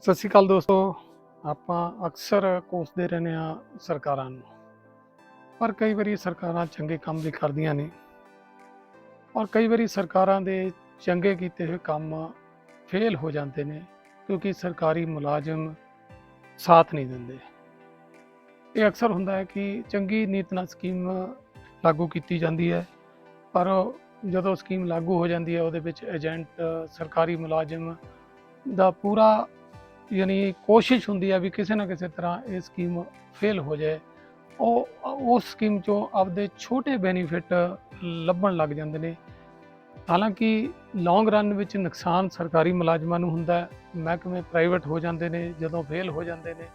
ਸਤਿ ਸ਼੍ਰੀ ਅਕਾਲ ਦੋਸਤੋ। ਆਪਾਂ ਅਕਸਰ ਕੋਸਦੇ ਰਹਿੰਦੇ ਆ ਸਰਕਾਰਾਂ ਨੂੰ। ਪਰ ਕਈ ਵਾਰੀ ਸਰਕਾਰਾਂ ਚੰਗੇ ਕੰਮ ਵੀ ਕਰਦੀਆਂ ਨੇ। ਔਰ ਕਈ ਵਾਰੀ ਸਰਕਾਰਾਂ ਦੇ ਚੰਗੇ ਕੀਤੇ ਹੋਏ ਕੰਮ ਫੇਲ ਹੋ ਜਾਂਦੇ ਨੇ ਕਿਉਂਕਿ ਸਰਕਾਰੀ ਮੁਲਾਜ਼ਮ ਸਾਥ ਨਹੀਂ ਦਿੰਦੇ। ਇਹ ਅਕਸਰ ਹੁੰਦਾ ਹੈ ਕਿ ਚੰਗੀ ਨੀਤ ਨਾਲ ਸਕੀਮ ਲਾਗੂ ਕੀਤੀ ਜਾਂਦੀ ਹੈ। ਪਰ ਜਦੋਂ ਸਕੀਮ ਲਾਗੂ ਹੋ ਜਾਂਦੀ ਹੈ, ਉਹਦੇ ਵਿੱਚ ਏਜੰਟ, ਸਰਕਾਰੀ ਮੁਲਾਜ਼ਮ ਦਾ ਪੂਰਾ ਯਾਨੀ ਕੋਸ਼ਿਸ਼ ਹੁੰਦੀ ਹੈ ਵੀ ਕਿਸੇ ਨਾ ਕਿਸੇ ਤਰ੍ਹਾਂ ਇਹ ਸਕੀਮ ਫੇਲ ਹੋ ਜਾਏ। ਉਹ, ਉਸ ਸਕੀਮ ਚੋਂ ਆਪਦੇ ਛੋਟੇ ਬੈਨੀਫਿਟ ਲੱਭਣ ਲੱਗ ਜਾਂਦੇ ਨੇ। ਹਾਲਾਂਕਿ ਲੌਂਗ ਰਨ ਵਿੱਚ ਨੁਕਸਾਨ ਸਰਕਾਰੀ ਮੁਲਾਜ਼ਮਾਂ ਨੂੰ ਹੁੰਦਾ ਹੈ, ਮਹਿਕਮੇ ਪ੍ਰਾਈਵੇਟ ਹੋ ਜਾਂਦੇ ਨੇ, ਜਦੋਂ ਫੇਲ ਹੋ ਜਾਂਦੇ ਨੇ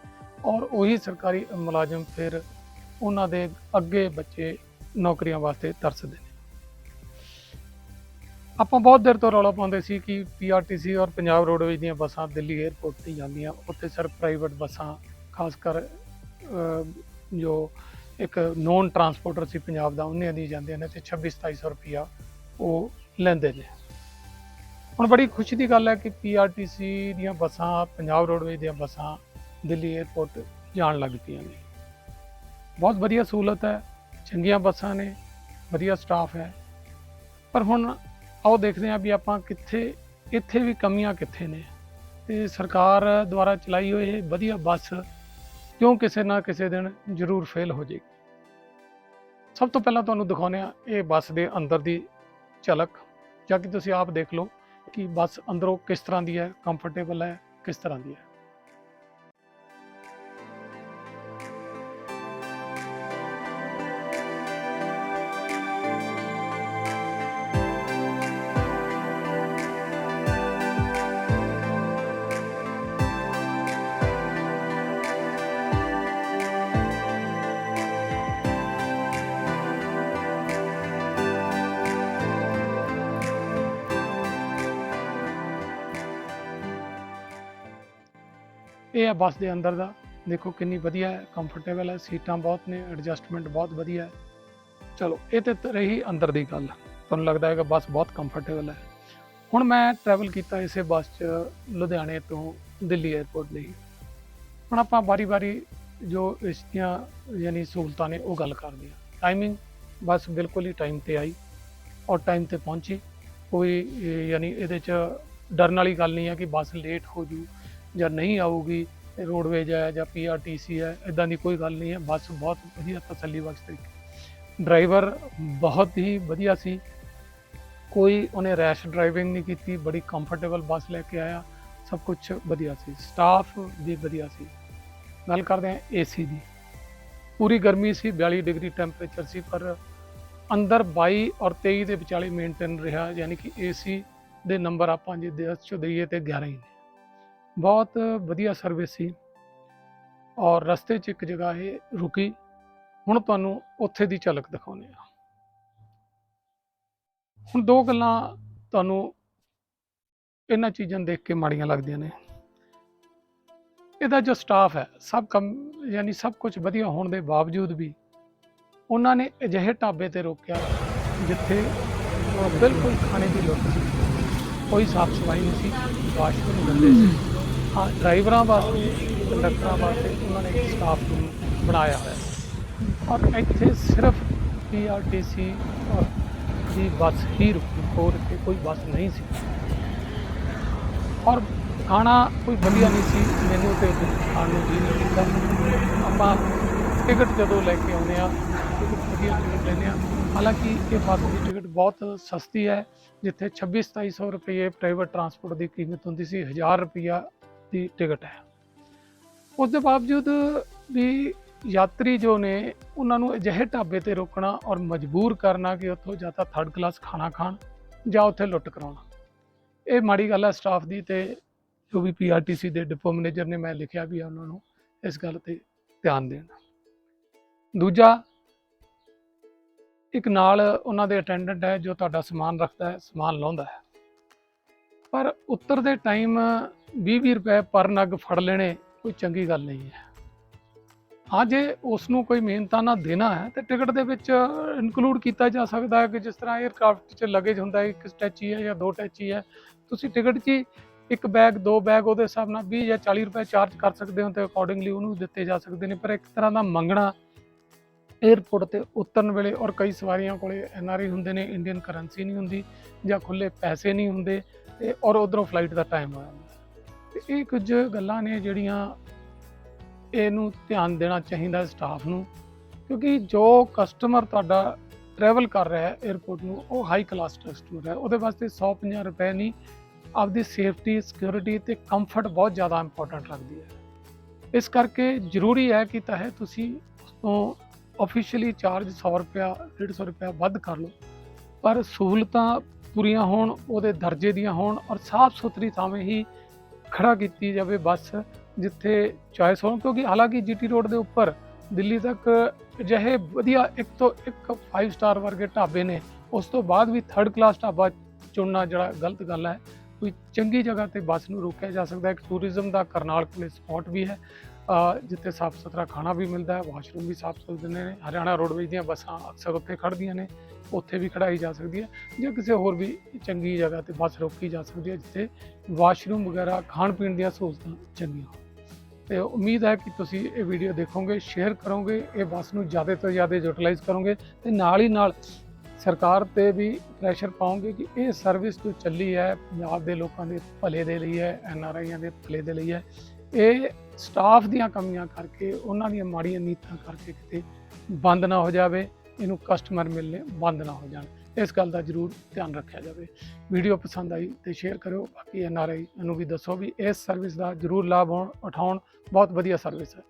ਔਰ ਉਹੀ ਸਰਕਾਰੀ ਮੁਲਾਜ਼ਮ ਫਿਰ ਉਹਨਾਂ ਦੇ ਅੱਗੇ ਬੱਚੇ ਨੌਕਰੀਆਂ ਵਾਸਤੇ ਤਰਸਦੇ ਨੇ। ਆਪਾਂ ਬਹੁਤ ਦੇਰ ਤੋਂ ਰੌਲਾ ਪਾਉਂਦੇ ਸੀ ਕਿ ਪੀਆਰਟੀਸੀ ਔਰ ਪੰਜਾਬ ਰੋਡਵੇਜ਼ ਦੀਆਂ ਬੱਸਾਂ ਦਿੱਲੀ 에ਅਰਪੋਰਟ ਤੇ ਜਾਂਦੀਆਂ, ਉੱਥੇ ਸਿਰਫ ਪ੍ਰਾਈਵੇਟ ਬੱਸਾਂ, ਖਾਸ ਕਰ ਜੋ ਇੱਕ ਨੋਨ ਟਰਾਂਸਪੋਰਟਰ ਸੀ ਪੰਜਾਬ ਦਾ ਉਹਨੇ ਦੀ ਜਾਂਦੀਆਂ ਨੇ ਤੇ 26 2700 ਰੁਪਿਆ ਉਹ ਲੈਂਦੇ ਨੇ। ਹੁਣ ਬੜੀ ਖੁਸ਼ੀ ਦੀ ਗੱਲ ਹੈ ਕਿ ਪੀਆਰਟੀਸੀ ਦੀਆਂ ਬੱਸਾਂ, ਪੰਜਾਬ ਰੋਡਵੇਜ਼ ਦੀਆਂ ਬੱਸਾਂ ਦਿੱਲੀ 에ਅਰਪੋਰਟ ਜਾਣ ਲੱਗ ਪਈਆਂ ਨੇ। ਬਹੁਤ ਵਧੀਆ ਸਹੂਲਤ ਹੈ, ਚੰਗੀਆਂ ਬੱਸਾਂ ਨੇ, ਵਧੀਆ ਸਟਾਫ ਹੈ। ਪਰ ਹੁਣ ਆਓ ਦੇਖਦੇ ਹਾਂ ਵੀ ਆਪਾਂ ਕਿੱਥੇ, ਇੱਥੇ ਵੀ ਕਮੀਆਂ ਕਿੱਥੇ ਨੇ। ਤੇ ਸਰਕਾਰ ਦੁਆਰਾ ਚਲਾਈ ਹੋਈ ਇਹ ਵਧੀਆ ਬੱਸ ਕਿਉਂ ਕਿਸੇ ਨਾ ਕਿਸੇ ਦਿਨ ਜ਼ਰੂਰ ਫੇਲ ਹੋ ਜਾਏਗੀ। ਸਭ ਤੋਂ ਪਹਿਲਾਂ ਤੁਹਾਨੂੰ ਦਿਖਾਉਂਦੇ ਆ ਇਹ ਬੱਸ ਦੇ ਅੰਦਰ ਦੀ ਝਲਕ। ਜਾਂ ਕਿ ਤੁਸੀਂ ਆਪ ਦੇਖ ਲਓ ਕਿ ਬੱਸ ਅੰਦਰੋਂ ਕਿਸ ਤਰ੍ਹਾਂ ਦੀ ਹੈ ਕੰਫਰਟੇਬਲ ਹੈ, ਕਿਸ ਤਰ੍ਹਾਂ ਦੀ ਹੈ। ਇਹ ਹੈ ਬੱਸ ਦੇ ਅੰਦਰ ਦਾ। ਦੇਖੋ ਕਿੰਨੀ ਵਧੀਆ ਹੈ ਕੰਫਰਟੇਬਲ ਹੈ, ਸੀਟਾਂ ਬਹੁਤ ਨੇ ਐਡਜਸਟਮੈਂਟ ਬਹੁਤ ਵਧੀਆ ਹੈ। ਚਲੋ, ਇਹ ਤੇ ਰਹੀ ਅੰਦਰ ਦੀ ਗੱਲ। ਤੁਹਾਨੂੰ ਲੱਗਦਾ ਹੈ ਕਿ ਬੱਸ ਬਹੁਤ ਕੰਫਰਟੇਬਲ ਹੈ। ਹੁਣ ਮੈਂ ਟਰੈਵਲ ਕੀਤਾ ਇਸੇ ਬੱਸ 'ਚ ਲੁਧਿਆਣੇ ਤੋਂ ਦਿੱਲੀ 에ਅਰਪੋਰਟ ਲਈ। ਹੁਣ ਆਪਾਂ ਵਾਰੀ-ਵਾਰੀ ਜੋ ਇਸ ਦੀਆਂ ਯਾਨੀ ਸਹੂਲਤਾਂ ਨੇ ਉਹ ਗੱਲ ਕਰਦੇ ਹਾਂ। ਟਾਈਮਿੰਗ ਬੱਸ ਬਿਲਕੁਲ ਹੀ ਟਾਈਮ ਤੇ ਆਈ ਔਰ ਟਾਈਮ ਤੇ ਪਹੁੰਚੀ। ਕੋਈ, ਯਾਨੀ ਇਹਦੇ 'ਚ ਡਰਨ ਵਾਲੀ ਗੱਲ ਨਹੀਂ ਹੈ ਕਿ ਬੱਸ ਲੇਟ ਹੋ ਜੂ। ਜਾਂ ਨਹੀਂ ਆਊਗੀ ਰੋਡਵੇਜ ਹੈ ਜਾਂ ਪੀਆਰਟੀਸੀ ਹੈ ਇਦਾਂ ਦੀ ਕੋਈ ਗੱਲ ਨਹੀਂ ਹੈ, ਬੱਸ ਬਹੁਤ ਵਧੀਆ ਤਸੱਲੀ ਬਖਸ਼ ਤਰੀਕੇ ਡਰਾਈਵਰ ਬਹੁਤ ਹੀ ਵਧੀਆ ਸੀ। ਕੋਈ ਉਹਨੇ ਰੈਸ਼ ਡਰਾਈਵਿੰਗ ਨਹੀਂ ਕੀਤੀ, ਬੜੀ ਕੰਫਰਟੇਬਲ ਬੱਸ ਲੈ ਕੇ ਆਇਆ, ਸਭ ਕੁਝ ਵਧੀਆ ਸੀ। ਸਟਾਫ ਵੀ ਵਧੀਆ ਸੀ। ਗੱਲ ਕਰਦੇ ਹਾਂ ਏਸੀ ਦੀ। ਪੂਰੀ ਗਰਮੀ ਸੀ 42 ਡਿਗਰੀ ਟੈਂਪਰੇਚਰ ਸੀ, ਪਰ ਅੰਦਰ 22 ਔਰ 23 ਦੇ ਵਿਚਾਲੇ ਮੇਨਟੇਨ ਰਿਹਾ, ਯਾਨੀ ਕਿ ਏਸੀ ਦੇ ਨੰਬਰ ਆਪਾਂ ਜੇ 10 ਚੋਂ ਦਈਏ ਤੇ 11 ਹੀ ਨੇ। ਬਹੁਤ ਵਧੀਆ ਸਰਵਿਸ ਸੀ। ਔਰ ਰਸਤੇ 'ਚ ਇੱਕ ਜਗ੍ਹਾ ਇਹ ਰੁਕੀ। ਹੁਣ ਤੁਹਾਨੂੰ ਉੱਥੇ ਦੀ ਝਲਕ ਦਿਖਾਉਂਦੇ ਆ ਹੁਣ ਦੋ ਗੱਲਾਂ ਤੁਹਾਨੂੰ ਇਹਨਾਂ ਚੀਜ਼ਾਂ ਦੇਖ ਕੇ ਮਾੜੀਆਂ ਲੱਗਦੀਆਂ ਨੇ। ਇਹਦਾ ਜੋ ਸਟਾਫ ਹੈ, ਸਭ ਕੰਮ ਯਾਨੀ ਸਭ ਕੁਝ ਵਧੀਆ ਹੋਣ ਦੇ ਬਾਵਜੂਦ ਵੀ ਉਹਨਾਂ ਨੇ ਅਜਿਹੇ ਢਾਬੇ ਤੇ ਰੋਕਿਆ ਜਿੱਥੇ ਬਿਲਕੁਲ ਖਾਣੇ ਦੀ ਲੋੜ ਸੀ। ਕੋਈ ਸਾਫ਼ ਸਫ਼ਾਈ ਨਹੀਂ ਸੀ, ਵਾਸ਼ਰੂਮ ਗੰਦੇ ਸੀ। ਹਾਂ, ਡਰਾਈਵਰਾਂ ਵਾਸਤੇ, ਕੰਡਕਟਰਾਂ ਵਾਸਤੇ ਉਹਨਾਂ ਨੇ ਇੱਕ ਸਟਾਫ ਰੂਮ ਬਣਾਇਆ ਹੋਇਆ। ਔਰ ਇੱਥੇ ਸਿਰਫ ਪੀਆਰਟੀਸੀ ਦੀ ਬੱਸ ਹੀ ਰੁਕੀ, ਹੋਰ ਇੱਥੇ ਕੋਈ ਬੱਸ ਨਹੀਂ ਸੀ। ਔਰ ਖਾਣਾ ਕੋਈ ਵਧੀਆ ਨਹੀਂ ਸੀ, ਮੈਨੂੰ ਤੇ ਖਾਣ ਨੂੰ ਜੀ ਨਹੀਂ ਕੀਤਾ। ਆਪਾਂ ਟਿਕਟ ਜਦੋਂ ਲੈ ਕੇ ਆਉਂਦੇ ਆ ਟਿਕਟ ਵਧੀਆ ਟਿਕਟ ਲੈਂਦੇ ਆ ਹਾਲਾਂਕਿ ਇਹ ਬੱਸ ਦੀ ਟਿਕਟ ਬਹੁਤ ਸਸਤੀ ਹੈ, ਜਿੱਥੇ 26 2700 ਰੁਪਏ ਪ੍ਰਾਈਵੇਟ ਟਰਾਂਸਪੋਰਟ ਦੀ ਕੀਮਤ ਹੁੰਦੀ ਸੀ 1000 ਰੁਪਿਆ ਦੀ ਟਿਕਟ ਹੈ। ਉਸ ਦੇ ਬਾਵਜੂਦ ਵੀ ਯਾਤਰੀ ਜੋ ਨੇ, ਉਹਨਾਂ ਨੂੰ ਅਜਿਹੇ ਢਾਬੇ ਤੇ ਰੋਕਣਾ ਔਰ ਮਜਬੂਰ ਕਰਨਾ ਕਿ ਉੱਥੋਂ ਜਾਂ ਤਾਂ ਥਰਡ ਕਲਾਸ ਖਾਣਾ ਖਾਣ ਜਾਂ ਉੱਥੇ ਲੁੱਟ ਕਰਾਉਣਾ। ਇਹ ਮਾੜੀ ਗੱਲ ਹੈ ਸਟਾਫ ਦੀ ਤੇ ਜੋ ਵੀ ਪੀਆਰਟੀਸੀ ਦੇ ਡਿਪੋ ਮੈਨੇਜਰ ਨੇ ਮੈਂ ਲਿਖਿਆ ਵੀ ਹੈ ਉਹਨਾਂ ਨੂੰ ਇਸ ਗੱਲ ਤੇ ਧਿਆਨ ਦੇਣ। ਦੂਜਾ, ਇੱਕ ਨਾਲ ਉਹਨਾਂ ਦੇ ਅਟੈਂਡੈਂਟ ਹੈ ਜੋ ਤੁਹਾਡਾ ਸਮਾਨ ਰੱਖਦਾ ਹੈ, ਸਮਾਨ ਲਾਉਂਦਾ ਹੈ। ਪਰ ਉੱਤਰ ਦੇ ਟਾਈਮ 20 20 ਰੁਪਏ ਪਰ ਨਗ ਫੜ ਲੈਣੇ ਕੋਈ ਚੰਗੀ ਗੱਲ ਨਹੀਂ ਹੈ। ਹਾਂ, ਜੇ ਉਸ ਨੂੰ ਕੋਈ ਮਿਹਨਤਾਨਾ ਦੇਣਾ ਹੈ, ਤੇ ਟਿਕਟ ਦੇ ਵਿੱਚ ਇਨਕਲੂਡ ਕੀਤਾ ਜਾ ਸਕਦਾ ਹੈ ਕਿ ਜਿਸ ਤਰ੍ਹਾਂ 에ਅਰਕ੍ਰਾਫਟ 'ਚ ਲਗੇਜ ਹੁੰਦਾ ਹੈ, ਇੱਕ ਟੈਚੀ ਹੈ ਜਾਂ ਦੋ ਟੈਚੀ ਹੈ, ਤੁਸੀਂ ਟਿਕਟ 'ਚ ਹੀ ਇੱਕ ਬੈਗ ਦੋ ਬੈਗ ਉਹਦੇ ਹਿਸਾਬ ਨਾਲ 20 ਜਾਂ 40 ਰੁਪਏ ਚਾਰਜ ਕਰ ਸਕਦੇ ਹੋ ਤੇ ਅਕੋਰਡਿੰਗਲੀ ਉਹਨੂੰ ਦਿੱਤੇ ਜਾ ਸਕਦੇ ਨੇ। ਪਰ ਇੱਕ ਤਰ੍ਹਾਂ ਦਾ ਮੰਗਣਾ 에ਅਰਪੋਰਟ ਤੇ ਉਤਰਨ ਵੇਲੇ ਔਰ ਕਈ ਸਵਾਰੀਆਂ ਕੋਲੇ ਐਨਆਰਆਈ ਹੁੰਦੇ ਨੇ ਇੰਡੀਅਨ ਕਰੰਸੀ ਨਹੀਂ ਹੁੰਦੀ ਜਾਂ ਖੁੱਲੇ ਪੈਸੇ ਨਹੀਂ ਹੁੰਦੇ ਤੇ ਔਰ ਉਧਰੋਂ ਫਲਾਈਟ ਦਾ ਟਾਈਮ ਹੋ ਤੇ ਇਹ ਕੁਝ ਗੱਲਾਂ ਨੇ ਜਿਹੜੀਆਂ ਇਹਨੂੰ ਧਿਆਨ ਦੇਣਾ ਚਾਹੀਦਾ ਸਟਾਫ ਨੂੰ, ਕਿਉਂਕਿ ਜੋ ਕਸਟਮਰ ਤੁਹਾਡਾ ਟਰੈਵਲ ਕਰ ਰਿਹਾ ਹੈ 에ਅਰਪੋਰਟ ਨੂੰ, ਉਹ ਹਾਈ ਕਲਾਸ ਕਸਟਮਰ ਹੈ। ਉਹਦੇ ਵਾਸਤੇ 150 ਰੁਪਏ ਨਹੀਂ, ਆਪਦੀ ਸੇਫਟੀ ਸਿਕਿਉਰਿਟੀ ਤੇ ਕੰਫਰਟ ਬਹੁਤ ਜ਼ਿਆਦਾ ਇੰਪੋਰਟੈਂਟ ਰੱਖਦੀ ਹੈ। ਇਸ ਕਰਕੇ ਜ਼ਰੂਰੀ ਹੈ ਕਿ ਹੈ ਤੁਸੀਂ ਉਸ ਤੋਂ ਆਫੀਸ਼ੀਅਲੀ ਚਾਰਜ 100 ਰੁਪਿਆ 150 ਰੁਪਿਆ ਵੱਧ ਕਰ ਲਓ। ਪਰ ਸਹੂਲਤਾਂ ਪੂਰੀਆਂ ਹੋਣ, ਉਹਦੇ ਦਰਜੇ ਦੀਆਂ ਹੋਣ, ਔਰ ਸਾਫ਼ ਸੁਥਰੀ ਥਾਵੇਂ ਹੀ ਖੜਾ ਕੀਤੀ ਜਾਵੇ ਬੱਸ, ਜਿੱਥੇ ਚੋਇਸ ਹੋਣ ਕਿਉਂਕਿ ਹਾਲਾਂਕਿ ਜੀਟੀ ਰੋਡ ਦੇ ਉੱਪਰ ਦਿੱਲੀ ਤੱਕ ਅਜਿਹੇ ਵਧੀਆ ਇੱਕ ਤੋਂ ਇੱਕ 5 ਸਟਾਰ ਵਰਗੇ ਢਾਬੇ ਨੇ। ਉਸ ਤੋਂ ਬਾਅਦ ਵੀ ਥਰਡ ਕਲਾਸ ਢਾਬਾ ਚੁਣਨਾ ਜਿਹੜਾ ਗਲਤ ਗੱਲ ਹੈ। ਕੋਈ ਚੰਗੀ ਜਗ੍ਹਾ ਤੇ ਬੱਸ ਨੂੰ ਰੋਕਿਆ ਜਾ ਸਕਦਾ ਹੈ। ਇੱਕ ਟੂਰਿਜ਼ਮ ਦਾ ਕਰਨਾਲ ਕੋਲੇ ਸਪੌਟ ਵੀ ਹੈ। ਜਿੱਥੇ ਸਾਫ਼ ਸੁਥਰਾ ਖਾਣਾ ਵੀ ਮਿਲਦਾ ਹੈ, ਵਾਸ਼ਰੂਮ ਵੀ ਸਾਫ਼ ਸੁਥਰੇ ਨੇ, ਹਰਿਆਣਾ ਰੋਡਵੇਜ਼ ਦੀਆਂ ਬੱਸਾਂ ਅਕਸਰ ਉੱਥੇ ਖੜ੍ਹਦੀਆਂ ਨੇ, ਉੱਥੇ ਵੀ ਖੜਾਈ ਜਾ ਸਕਦੀ ਹੈ ਜਾਂ ਕਿਸੇ ਹੋਰ ਵੀ ਚੰਗੀ ਜਗ੍ਹਾ ਤੇ ਬੱਸ ਰੋਕੀ ਜਾ ਸਕਦੀ ਹੈ ਜਿੱਥੇ ਵਾਸ਼ਰੂਮ ਵਗੈਰਾ ਖਾਣ ਪੀਣ ਦੀਆਂ ਸਹੂਲਤਾਂ ਚੰਗੀਆਂ ਹੋਣ। ਤੇ ਉਮੀਦ ਹੈ ਕਿ ਤੁਸੀਂ ਇਹ ਵੀਡੀਓ ਦੇਖੋਗੇ, ਸ਼ੇਅਰ ਕਰੋਗੇ, ਇਹ ਬੱਸ ਨੂੰ ਜ਼ਿਆਦਾ ਤੋਂ ਜ਼ਿਆਦਾ ਯੂਟਿਲਾਈਜ਼ ਕਰੋਗੇ ਤੇ ਨਾਲ ਹੀ ਨਾਲ ਸਰਕਾਰ ਤੇ ਵੀ ਪ੍ਰੈਸ਼ਰ ਪਾਓਗੇ ਕਿ ਇਹ ਸਰਵਿਸ ਜੋ ਚੱਲੀ ਹੈ, ਪੰਜਾਬ ਦੇ ਲੋਕਾਂ ਦੇ ਭਲੇ ਦੇ ਲਈ ਹੈ, ਐਨ ਆਰ ਆਈਆਂ ਦੇ ਭਲੇ ਦੇ ਲਈ ਹੈ ਇਹ ਸਟਾਫ ਦੀਆਂ ਕਮੀਆਂ ਕਰਕੇ, ਉਹਨਾਂ ਦੀਆਂ ਮਾੜੀਆਂ ਨੀਤਾਂ ਕਰਕੇ ਕਿਤੇ ਬੰਦ ਨਾ ਹੋ ਜਾਵੇ, ਇਹਨੂੰ ਕਸਟਮਰ ਮਿਲਨੇ ਬੰਦ ਨਾ ਹੋ ਜਾਣ। ਇਸ ਗੱਲ ਦਾ ਜ਼ਰੂਰ ਧਿਆਨ ਰੱਖਿਆ ਜਾਵੇ। ਵੀਡੀਓ ਪਸੰਦ ਆਈ ਤੇ ਸ਼ੇਅਰ ਕਰਿਓ। ਬਾਕੀ ਐਨ ਆਰ ਆਈ ਨੂੰ ਵੀ ਦੱਸੋ ਵੀ ਇਸ ਸਰਵਿਸ ਦਾ ਜ਼ਰੂਰ ਲਾਭ ਹੋਣ, ਉਠਾਉਣ। ਬਹੁਤ ਵਧੀਆ ਸਰਵਿਸ ਹੈ।